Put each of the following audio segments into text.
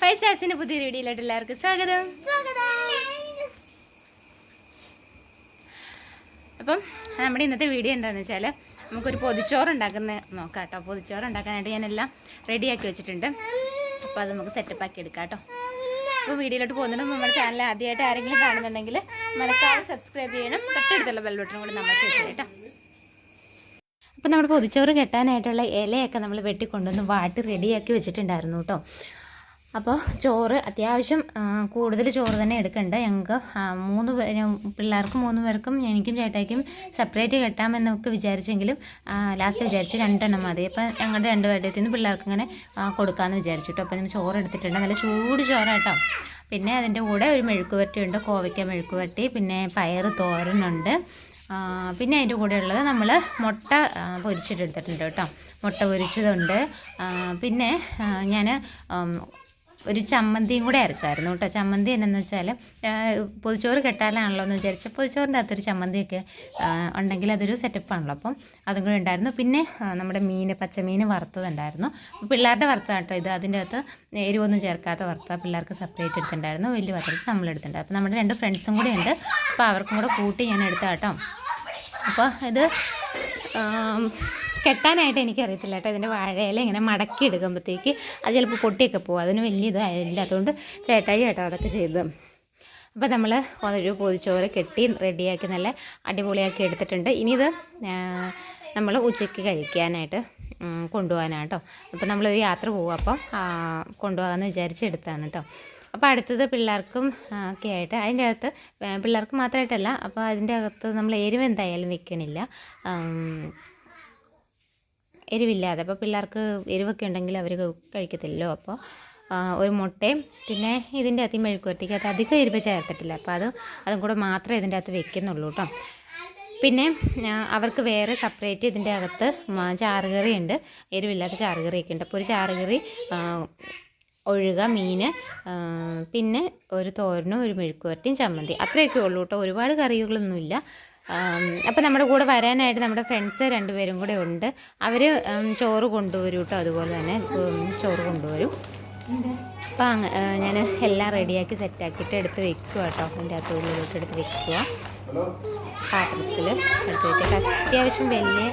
Five സ്റ്റാർസിന്റെ പുതിയ വീഡിയോയിലോട്ട് എല്ലാവർക്കും സ്വാഗതം. അപ്പം നമ്മുടെ ഇന്നത്തെ വീഡിയോ എന്താണെന്ന് വെച്ചാൽ നമുക്കൊരു പൊതിച്ചോറ് ഉണ്ടാക്കുന്ന നോക്കാം കേട്ടോ പൊതിച്ചോറ് ഉണ്ടാക്കാനായിട്ട് ഞാൻ എല്ലാം റെഡിയാക്കി വെച്ചിട്ടുണ്ട്. അപ്പോൾ അത് നമുക്ക് സെറ്റപ്പ് ആക്കി എടുക്കാം കേട്ടോ അപ്പോൾ വീഡിയോയിലോട്ട് പോകുന്നുണ്ട് നമ്മുടെ ചാനൽ ആദ്യമായിട്ട് ആരെങ്കിലും കാണുന്നുണ്ടെങ്കിൽ മറക്കാതെ സബ്സ്ക്രൈബ് ചെയ്യണം. തൊട്ടടുത്തുള്ള ബെൽ ബട്ടണും കൂടി നമ്മൾ വെച്ചു കേട്ടോ. അപ്പോൾ നമ്മുടെ പൊതിച്ചോറ് കെട്ടാനായിട്ടുള്ള ഇലയൊക്കെ നമ്മൾ വെട്ടിക്കൊണ്ടുവന്ന് വാട്ടി റെഡിയാക്കി വെച്ചിട്ടുണ്ടായിരുന്നു കേട്ടോ. അപ്പോൾ ചോറ് അത്യാവശ്യം കൂടുതൽ ചോറ് തന്നെ എടുക്കണ്ട. ഞങ്ങൾക്ക് മൂന്ന് പിള്ളേർക്കും മൂന്ന് പേർക്കും എനിക്കും ചേട്ടായിക്കും സെപ്പറേറ്റ് കെട്ടാമെന്നൊക്കെ വിചാരിച്ചെങ്കിലും ലാസ്റ്റ് വിചാരിച്ചു രണ്ടെണ്ണം മതി. അപ്പോൾ ഞങ്ങളുടെ രണ്ട് പേരുടെ നിന്ന് പിള്ളേർക്ക് ഇങ്ങനെ കൊടുക്കാമെന്ന് വിചാരിച്ചു കേട്ടോ അപ്പോൾ നമ്മൾ ചോറ് എടുത്തിട്ടുണ്ട്. നല്ല ചൂട് ചോറാട്ടോ പിന്നെ അതിന്റെ കൂടെ ഒരു മെഴുക്കുവരട്ടി ഉണ്ട്. കോവയ്ക്ക മെഴുക്കുവരട്ടി പിന്നെ പയർ തോരനുണ്ട്. പിന്നെ അതിന്റെ കൂടെ ഉള്ളത് നമ്മൾ മുട്ട പൊരിച്ചിട്ടെടുത്തിട്ടുണ്ട് കേട്ടോ മുട്ട പൊരിച്ചതുണ്ട്. പിന്നെ ഞാൻ ഒരു ചമ്മന്തിയും കൂടെ അരച്ചായിരുന്നു കേട്ടോ. ചമ്മന്തി എന്നു വെച്ചാൽ പൊതിച്ചോറ് കെട്ടാലാണല്ലോ എന്ന് വിചാരിച്ച പൊതിച്ചോറിന്റെ അകത്തൊരു ചമ്മന്തിയൊക്കെ ഉണ്ടെങ്കിൽ അതൊരു സെറ്റപ്പാണല്ലോ അപ്പം അതും കൂടെ ഉണ്ടായിരുന്നു. പിന്നെ നമ്മുടെ മീൻ പച്ചമീൻ വറുത്തതുണ്ടായിരുന്നു. പിള്ളേരുടെ വറുത്താണ് കേട്ടോ ഇത്. അതിന്റെ അകത്ത് എരിവൊന്നും ചേർക്കാത്ത വറുത്ത പിള്ളേർക്ക് സെപ്പറേറ്റ് എടുത്തിട്ടുണ്ടായിരുന്നു. വലിയ പാത്രത്തിൽ നമ്മൾ എടുത്തിട്ടുണ്ടായിരുന്നു അപ്പോൾ നമ്മുടെ രണ്ട് ഫ്രണ്ട്സും കൂടെ ഉണ്ട്. അപ്പോൾ അവർക്കും കൂടെ കൂട്ടി ഞാൻ എടുത്ത കേട്ടോ. അപ്പോൾ ഇത് കെട്ടാനായിട്ട് എനിക്കറിയത്തില്ല കേട്ടോ. ഇതിന്റെ വാഴയില ഇങ്ങനെ മടക്കി എടുക്കുമ്പോഴത്തേക്ക് അത് ചിലപ്പോൾ പൊട്ടിയൊക്കെ പോകും. അതിന് വലിയ ഇതായില്ല. അതുകൊണ്ട് ചേട്ടായി കേട്ടോ അതൊക്കെ ചെയ്ത്. അപ്പോൾ നമ്മൾ ഒരു പൊതിച്ചോറ് കെട്ടി റെഡിയാക്കി നല്ല അടിപൊളിയാക്കി എടുത്തിട്ടുണ്ട്. ഇനി ഇത് നമ്മൾ ഉച്ചയ്ക്ക് കഴിക്കാനായിട്ട് കൊണ്ടുപോകാനാട്ടോ അപ്പോൾ നമ്മളൊരു യാത്ര പോകും അപ്പം കൊണ്ടുപോകാമെന്ന് വിചാരിച്ച് എടുത്താണ് കേട്ടോ. അപ്പോൾ അടുത്തത് പിള്ളേർക്കും ഒക്കെ ആയിട്ട് അതിന്റെ അകത്ത് പിള്ളേർക്ക് മാത്രമായിട്ടല്ല അപ്പോൾ അതിന്റെ അകത്ത് നമ്മൾ എരിവ് എന്തായാലും വെക്കണില്ല. എരിവില്ലാതെ. അപ്പോൾ പിള്ളേർക്ക് എരിവൊക്കെ ഉണ്ടെങ്കിൽ അവർ കഴിക്കത്തില്ലല്ലോ. അപ്പോൾ ഒരു മുട്ടയും പിന്നെ ഇതിന്റെ അകത്ത് മെഴുക്കുവരട്ടിക്കകത്ത് അധികം എരിവ് ചേർത്തിട്ടില്ല. അപ്പോൾ അത് അതും കൂടെ മാത്രമേ ഇതിന്റെ അകത്ത് വെക്കുന്നുള്ളൂ കേട്ടോ പിന്നെ അവർക്ക് വേറെ സെപ്പറേറ്റ് ഇതിന്റെ അകത്ത് ചാറുകറി ഉണ്ട്. എരിവില്ലാത്ത ചാറുകറിയൊക്കെ ഉണ്ട്. അപ്പോൾ ഒരു ചാറുകറി ഒഴുക മീൻ പിന്നെ ഒരു തോരനും ഒരു മെഴുക്കുവരട്ടിയും ചമ്മന്തി. അത്രയൊക്കെ ഉള്ളൂ കേട്ടോ ഒരുപാട് കറികളൊന്നുമില്ല. അപ്പം നമ്മുടെ കൂടെ വരാനായിട്ട് നമ്മുടെ ഫ്രണ്ട്സ് രണ്ടുപേരും കൂടെ ഉണ്ട്. അവർ ചോറ് കൊണ്ടുവരും കേട്ടോ അതുപോലെ തന്നെ ചോറ് കൊണ്ടുവരും. അപ്പോൾ ഞാൻ എല്ലാം റെഡിയാക്കി സെറ്റാക്കിയിട്ട് എടുത്ത് വെക്കുക കേട്ടോ എന്റെ അകത്ത് ഉള്ളിലോട്ട് എടുത്ത് വെക്കുക പാത്രത്തിൽ എടുത്ത് വെച്ചിട്ട് അത്യാവശ്യം വലിയ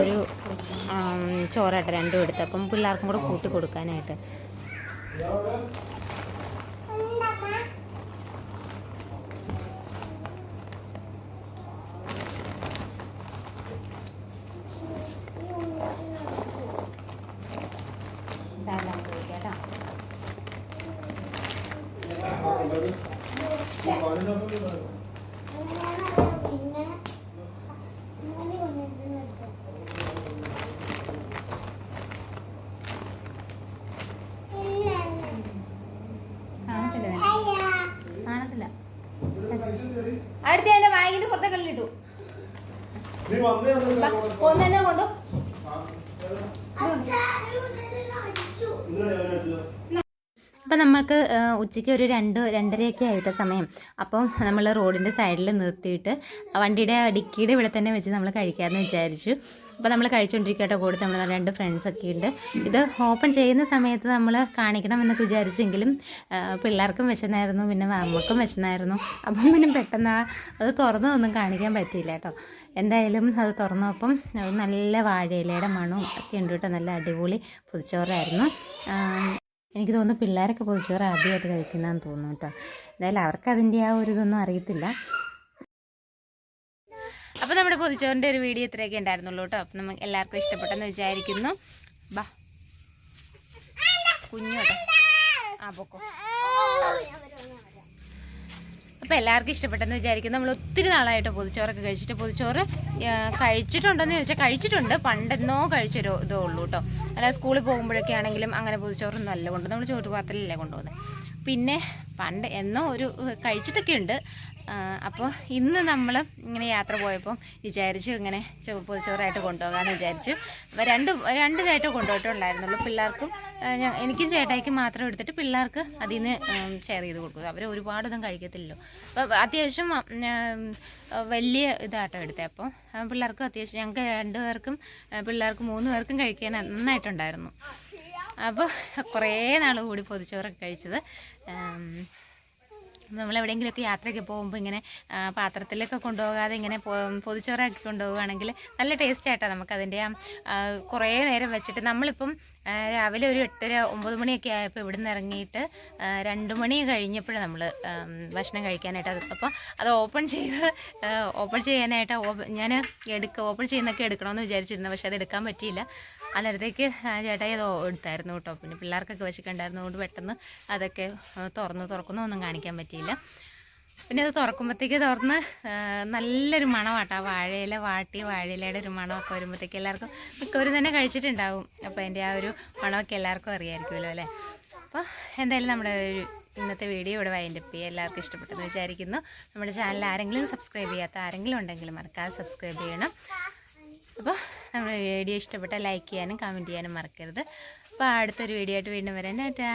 ഒരു ചോറായിട്ട് രണ്ടും എടുത്ത്. അപ്പം പിള്ളേർക്കും കൂടെ കൂട്ടി കൊടുക്കാനായിട്ട് സാധാരണ കേട്ടോ കാണത്തില്ല. അടുത്ത എന്റെ ബാഗിന്റെ പുറത്തെ കള്ളിട്ടു നീ വന്നേ അന്ന് കൊന്നെ കൊണ്ടു. ഇന്നലെ ഞാൻ അടിച്ചത്. അപ്പം നമ്മൾക്ക് ഉച്ചയ്ക്ക് ഒരു രണ്ട് രണ്ടരയൊക്കെ ആയിട്ട് സമയം. അപ്പം നമ്മൾ റോഡിന്റെ സൈഡിൽ നിർത്തിയിട്ട് വണ്ടിയുടെ ഡിക്കിയുടെ ഇവിടെ തന്നെ വെച്ച് നമ്മൾ കഴിക്കാമെന്ന് വിചാരിച്ചു. അപ്പോൾ നമ്മൾ കഴിച്ചുകൊണ്ടിരിക്കട്ടെ കൂടെ നമ്മൾ രണ്ട് ഫ്രണ്ട്സൊക്കെ ഉണ്ട്. ഇത് ഓപ്പൺ ചെയ്യുന്ന സമയത്ത് നമ്മൾ കാണിക്കണം എന്നൊക്കെ വിചാരിച്ചെങ്കിലും പിള്ളേർക്കും വിശന്നായിരുന്നു പിന്നെ അമ്മക്കും വിശന്നായിരുന്നു. അപ്പം പിന്നെ പെട്ടെന്ന് അത് തുറന്നതൊന്നും കാണിക്കാൻ പറ്റിയില്ല കേട്ടോ. എന്തായാലും അത് തുറന്നപ്പം നല്ല വാഴയിലയുടെ മണവും ഒക്കെ ഉണ്ട് നല്ല അടിപൊളി പൊതിച്ചോറായിരുന്നു. എനിക്ക് തോന്നുന്നു പിള്ളേരൊക്കെ പൊതിച്ചോറ് ആദ്യമായിട്ട് കഴിക്കുന്നതെന്ന് തോന്നുന്നു കേട്ടോ. എന്തായാലും അവർക്ക് അതിന്റെ ആ ഒരു ഇതൊന്നും അറിയത്തില്ല. അപ്പോൾ നമ്മുടെ പൊതിച്ചോറിന്റെ ഒരു വീഡിയോ ഇത്രയൊക്കെ ഉണ്ടായിരുന്നുള്ളൂ കേട്ടോ. അപ്പം നമുക്ക് എല്ലാവർക്കും ഇഷ്ടപ്പെട്ടെന്ന് വിചാരിക്കുന്നു. ബാ. കുഞ്ഞു ആ പൊക്കോ. അപ്പോൾ എല്ലാവർക്കും ഇഷ്ടപ്പെട്ടെന്ന് വിചാരിക്കുന്നു. നമ്മൾ ഒത്തിരി നാളായിട്ട് പൊതിച്ചോറൊക്കെ കഴിച്ചിട്ട് പൊതിച്ചോറ് കഴിച്ചിട്ടുണ്ടെന്ന് ചോദിച്ചാൽ കഴിച്ചിട്ടുണ്ട്. പണ്ടെന്നോ കഴിച്ചൊരു ഇതേ ഉള്ളൂ കേട്ടോ അല്ല സ്കൂളിൽ പോകുമ്പോഴൊക്കെ ആണെങ്കിലും അങ്ങനെ പൊതിച്ചോറൊന്നും അല്ല കൊണ്ട് നമ്മൾ ചോറ് പാത്രത്തിലല്ലേ കൊണ്ടുപോകുന്നത് പിന്നെ പണ്ട് എന്നോ ഒരു കഴിച്ചിട്ടൊക്കെ ഉണ്ട് അപ്പോൾ ഇന്ന് നമ്മൾ ഇങ്ങനെ യാത്ര പോയപ്പം വിചാരിച്ചു ഇങ്ങനെ ചോ- പൊതിച്ചോറായിട്ട് കൊണ്ടുപോകാമെന്ന് വിചാരിച്ചു. അപ്പോൾ രണ്ട് രണ്ട് ചേട്ടം കൊണ്ടുപോയിട്ടുണ്ടായിരുന്നുള്ളൂ. പിള്ളേർക്കും എനിക്കും ചേട്ടായിക്കും മാത്രം എടുത്തിട്ട് പിള്ളേർക്ക് അതിൽ നിന്ന് ഷെയർ ചെയ്ത് കൊടുക്കും. അവർ ഒരുപാടൊന്നും കഴിക്കത്തില്ലല്ലോ. അപ്പോൾ അത്യാവശ്യം വലിയ ഇതാട്ടോ എടുത്തത് അപ്പോൾ പിള്ളേർക്കും അത്യാവശ്യം ഞങ്ങൾക്ക് രണ്ട് പേർക്കും പിള്ളേർക്ക് മൂന്ന് പേർക്കും കഴിക്കാൻ നന്നായിട്ടുണ്ടായിരുന്നു. അപ്പോൾ കുറേ നാൾ കൂടി പൊതിച്ചോറൊക്കെ കഴിച്ചത്. നമ്മൾ എവിടെയെങ്കിലുമൊക്കെ യാത്രയ്ക്ക് പോകുമ്പോൾ ഇങ്ങനെ പാത്രത്തിലൊക്കെ കൊണ്ടുപോകാതെ ഇങ്ങനെ പൊതിച്ചോറാക്കി കൊണ്ടുപോകുകയാണെങ്കിൽ നല്ല ടേസ്റ്റ് ആയിട്ടാണ് നമുക്കതിന്റെ കുറേ നേരം വെച്ചിട്ട് നമ്മളിപ്പം രാവിലെ ഒരു എട്ടര ഒമ്പത് മണിയൊക്കെ ആയപ്പോൾ ഇവിടെ നിന്ന് ഇറങ്ങിയിട്ട് രണ്ട് മണി കഴിഞ്ഞപ്പോഴാണ് നമ്മൾ ഭക്ഷണം കഴിക്കാനായിട്ട് അപ്പോൾ അത് ഓപ്പൺ ചെയ്ത് ഓപ്പൺ ചെയ്യാനായിട്ട് ഞാൻ എടുക്കുക ഓപ്പൺ ചെയ്യുന്നൊക്കെ എടുക്കണമെന്ന് വിചാരിച്ചിരുന്നു പക്ഷേ അത് എടുക്കാൻ പറ്റിയില്ല. അന്നേരത്തേക്ക് ചേട്ടായി അത് എടുത്തായിരുന്നു കേട്ടോ. പിന്നെ പിള്ളേർക്കൊക്കെ വെച്ചിട്ടുണ്ടായിരുന്നതുകൊണ്ട് പെട്ടെന്ന് അതൊക്കെ തുറന്ന്. തുറക്കുന്നു ഒന്നും കാണിക്കാൻ പറ്റിയില്ല. പിന്നെ അത് തുറക്കുമ്പോഴത്തേക്ക് തുറന്ന് നല്ലൊരു മണമാട്ടോ. വാഴയില വാട്ടി വാഴയിലയുടെ ഒരു മണമൊക്കെ വരുമ്പോഴത്തേക്ക് എല്ലാവർക്കും മിക്കവരും തന്നെ കഴിച്ചിട്ടുണ്ടാവും. അപ്പോൾ അതിന്റെ ആ ഒരു മണമൊക്കെ എല്ലാവർക്കും അറിയാമായിരിക്കുമല്ലോ അല്ലേ? അപ്പോൾ എന്തായാലും നമ്മുടെ ഒരു ഇന്നത്തെ വീഡിയോ ഇവിടെ വൈൻഡപ്പ് ചെയ്യുക എല്ലാവർക്കും ഇഷ്ടപ്പെട്ടെന്ന് വിചാരിക്കുന്നു. നമ്മുടെ ചാനൽ ആരെങ്കിലും സബ്സ്ക്രൈബ് ചെയ്യാത്ത ആരെങ്കിലും ഉണ്ടെങ്കിൽ മറക്കാതെ സബ്സ്ക്രൈബ് ചെയ്യണം. അപ്പോൾ നമ്മുടെ വീഡിയോ ഇഷ്ടപ്പെട്ടാൽ ലൈക്ക് ചെയ്യാനും കമന്റ് ചെയ്യാനും മറക്കരുത്. അപ്പോൾ അടുത്തൊരു വീഡിയോ ആയിട്ട് വീണ്ടും വരാൻ ടാറ്റാ.